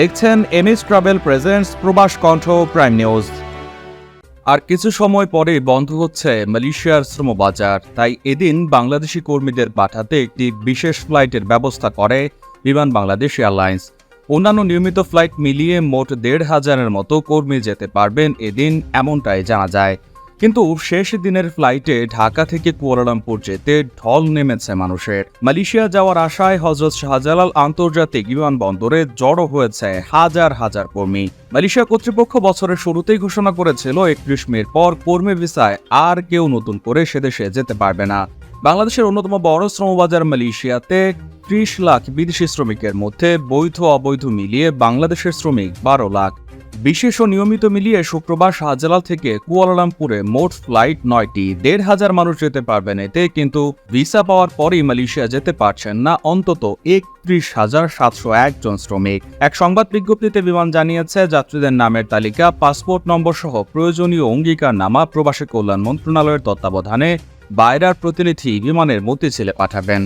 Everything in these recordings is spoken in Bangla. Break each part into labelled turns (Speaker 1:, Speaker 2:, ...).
Speaker 1: দেখছেন এমএস ট্রাভেল প্রেজেন্টস প্রবাস কণ্ঠ প্রাইম নিউজ। আর কিছু সময় পরে বন্ধ হচ্ছে মালয়েশিয়ার শ্রমবাজার। তাই এদিন বাংলাদেশি কর্মীদের পাঠাতে একটি বিশেষ ফ্লাইটের ব্যবস্থা করে বিমান বাংলাদেশ এয়ারলাইন্স। অন্যান্য নিয়মিত ফ্লাইট মিলিয়ে মোট দেড় হাজারের মতো কর্মী যেতে পারবেন এদিন, এমনটাই জানা যায়। কিন্তু শেষ দিনের ফ্লাইটে ঢাকা থেকে কুয়ালালামপুর যেতে ঢল নেমেছে মানুষের। মালয়েশিয়া যাওয়ার আশায় হজরত শাহজালাল আন্তর্জাতিক বিমানবন্দরে জড়ো হয়েছে হাজার হাজার কর্মী। মালয়েশিয়া কর্তৃপক্ষ বছরের শুরুতেই ঘোষণা করেছিল, একত্রিশ মের পর কর্মী ভিসায় আর কেউ নতুন করে সেদেশে যেতে পারবে না। বাংলাদেশের অন্যতম বড় শ্রমবাজার মালয়েশিয়াতে ত্রিশ লাখ বিদেশি শ্রমিকের মধ্যে বৈধ অবৈধ মিলিয়ে বাংলাদেশের শ্রমিক বারো লাখ। বিশেষ ও নিয়মিত মিলিয়ে শুক্রবার শাহজালাল থেকে কুয়ালালামপুরে মোট ফ্লাইট নয়টি। দেড় হাজার মানুষ যেতে পারবেন এতে, কিন্তু ভিসা পাওয়ার পরেই মালয়েশিয়া যেতে পারছেন না। অন্তত একত্রিশ হাজার সাতশো একজন শ্রমিক। এক সংবাদ বিজ্ঞপ্তিতে বিমান জানিয়েছে, যাত্রীদের নামের তালিকা, পাসপোর্ট নম্বর সহ প্রয়োজনীয় অঙ্গীকার নামা প্রবাসী কল্যাণ মন্ত্রণালয়ের তত্ত্বাবধানে বাইরার প্রতিনিধি বিমানের মতিঝিলে পাঠাবেন।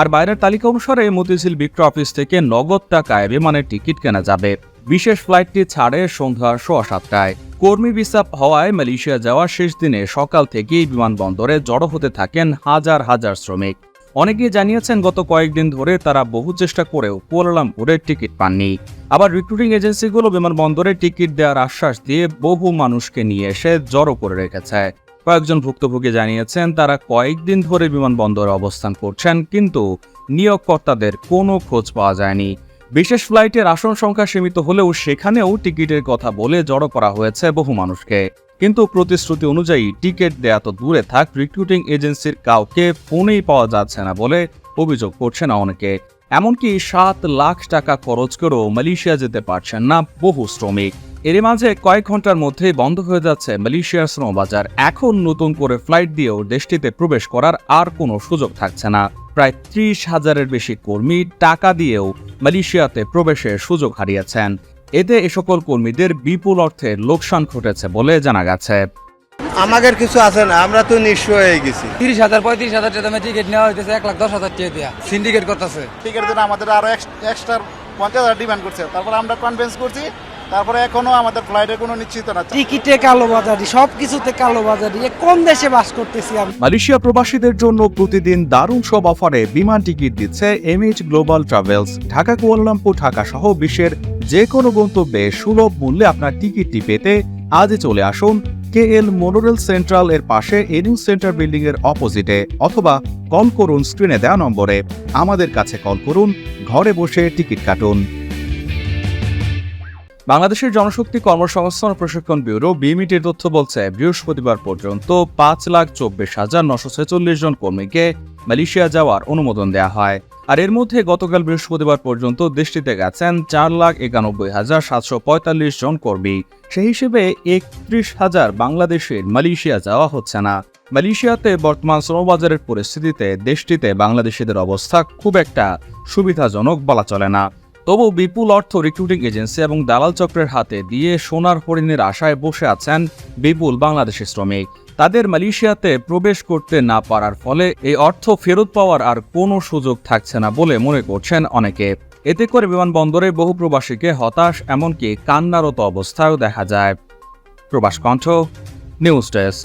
Speaker 1: আর বাইরের তালিকা অনুসারে মতিঝিল বিক্রয় অফিস থেকে নগদ টাকায় বিমানের টিকিট কেনা যাবে। বিশেষ ফ্লাইটটি ছাড়ে সন্ধ্যা সোয়া সাতটায়। কর্মী ভিসা হওয়ায় মালয়েশিয়া যাওয়ার শেষ দিনে সকাল থেকেই বিমানবন্দরে জড়ো হতে থাকেন হাজার হাজার শ্রমিক। অনেকেই জানিয়েছেন, গত কয়েকদিন ধরে তারা বহু চেষ্টা করেও কুয়ালালামপুরের টিকিট পাননি। আবার রিক্রুটিং এজেন্সিগুলো বিমানবন্দরে টিকিট দেওয়ার আশ্বাস দিয়ে বহু মানুষকে নিয়ে এসে জড়ো করে রেখেছে। কয়েকজন ভুক্তভোগী জানিয়েছেন, তারা কয়েকদিন ধরে বিমানবন্দরে অবস্থান করছেন, কিন্তু নিয়োগকর্তাদের কোনো খোঁজ পাওয়া যায়নি। বিশেষ ফ্লাইটের আসন সংখ্যা সীমিত হলেও সেখানেও টিকিটের কথা বলে জড়ো করা হয়েছে বহু মানুষকে। কিন্তু প্রতিশ্রুতি অনুযায়ী টিকিট দেয়া তো দূরে থাক, রিক্রুটিং এজেন্সির কাউকে ফোনেই পাওয়া যাচ্ছে না বলে অভিযোগ করছে না অনেকে। এমনকি সাত লাখ টাকা খরচ করেও মালয়েশিয়া যেতে পারছেন না বহু শ্রমিক। এর মাঝে কয়েক ঘণ্টার মধ্যেই বন্ধ হয়ে যাচ্ছে মালয়েশিয়ার শ্রমবাজার এখন নতুন করে ফ্লাইট দিয়েও দেশটিতে প্রবেশ করার আর কোনো সুযোগ থাকছে না। প্রায় ত্রিশ হাজারের বেশি কর্মী টাকা দিয়েও মালয়েশিয়াতে প্রবেশের সুযোগ হারিয়েছেন। এতে এ সকল কর্মীদের বিপুল অর্থে লোকসান ঘটেছে বলে জানা গেছে।
Speaker 2: আমাদের কিছু আছে না আমরা তো নিঃস্ব হয়ে গেছি।
Speaker 3: তিরিশ হাজার পঁয়ত্রিশ হাজার টাকা দামে টিকিট নেওয়া হইতেছে এক লাখ দশ হাজার টাকা দিয়া। সিন্ডিকেট করতেছে।
Speaker 4: টিকেটের জন্য আমাদের আরও এক্সট্রা পঞ্চাশ হাজার ডিমান্ড করছে। তারপর আমরা কনভিন্স করছি তারপরে এখনও আমাদের ফ্লাইটের কোনো নিশ্চিত না।
Speaker 5: টিকিটে কালোবাজারি সব কিছুতে কালোবাজারি এ কোন দেশে বাস করতেছি আমরা
Speaker 1: মালয়েশিয়া প্রবাসীদের জন্য প্রতিদিন দারুণ সব অফারে বিমান টিকিট দিচ্ছে MH Global Travels Dhaka Kuala Lumpur Dhaka সহ বিশ্বের যে কোনো গন্তব্যে সুলভ মূল্যে আপনার টিকিটটি পেতে আজই চলে আসুন কে এল মোনোরেল সেন্ট্রাল এর পাশে এনিউ সেন্টার বিল্ডিং এর অপোজিটে অথবা কল করুন স্ক্রিনে দেওয়া নম্বরে। আমাদের কাছে কল করুন ঘরে বসে টিকিট কাটুন। বাংলাদেশের জনশক্তি কর্মসংস্থান প্রশিক্ষণ ব্যুরো বিমিটির তথ্য বলছে, বৃহস্পতিবার পর্যন্ত পাঁচ লাখ চব্বিশ হাজার নশো ছেচল্লিশ জন কর্মীকে মালয়েশিয়া যাওয়ার অনুমোদন দেওয়া হয়। আর এর মধ্যে গতকাল বৃহস্পতিবার পর্যন্ত দেশটিতে গেছেন চার লাখ একানব্বই হাজার সাতশো পঁয়তাল্লিশ জন কর্মী। সেই হিসেবে একত্রিশ হাজার বাংলাদেশের মালয়েশিয়া যাওয়া হচ্ছে না। মালয়েশিয়াতে বর্তমান শ্রমবাজারের পরিস্থিতিতে দেশটিতে বাংলাদেশিদের অবস্থা খুব একটা সুবিধাজনক বলা চলে না। তবু বিপুল অর্থ রিক্রুটিং এজেন্সি এবং দালাল চক্রের হাতে দিয়ে সোনার হরিণের আশায় বসে আছেন বিপুল বাংলাদেশি শ্রমিক। তাদের মালয়েশিয়াতে প্রবেশ করতে না পারার ফলে এই অর্থ ফেরত পাওয়ার আর কোনো সুযোগ থাকছে না বলে মনে করছেন অনেকে। এতে করে বিমানবন্দরে বহু প্রবাসীকে হতাশ, এমনকি কান্নারত অবস্থায়ও দেখা যায়। প্রবাস কণ্ঠ, নিউজ ডেস্ক।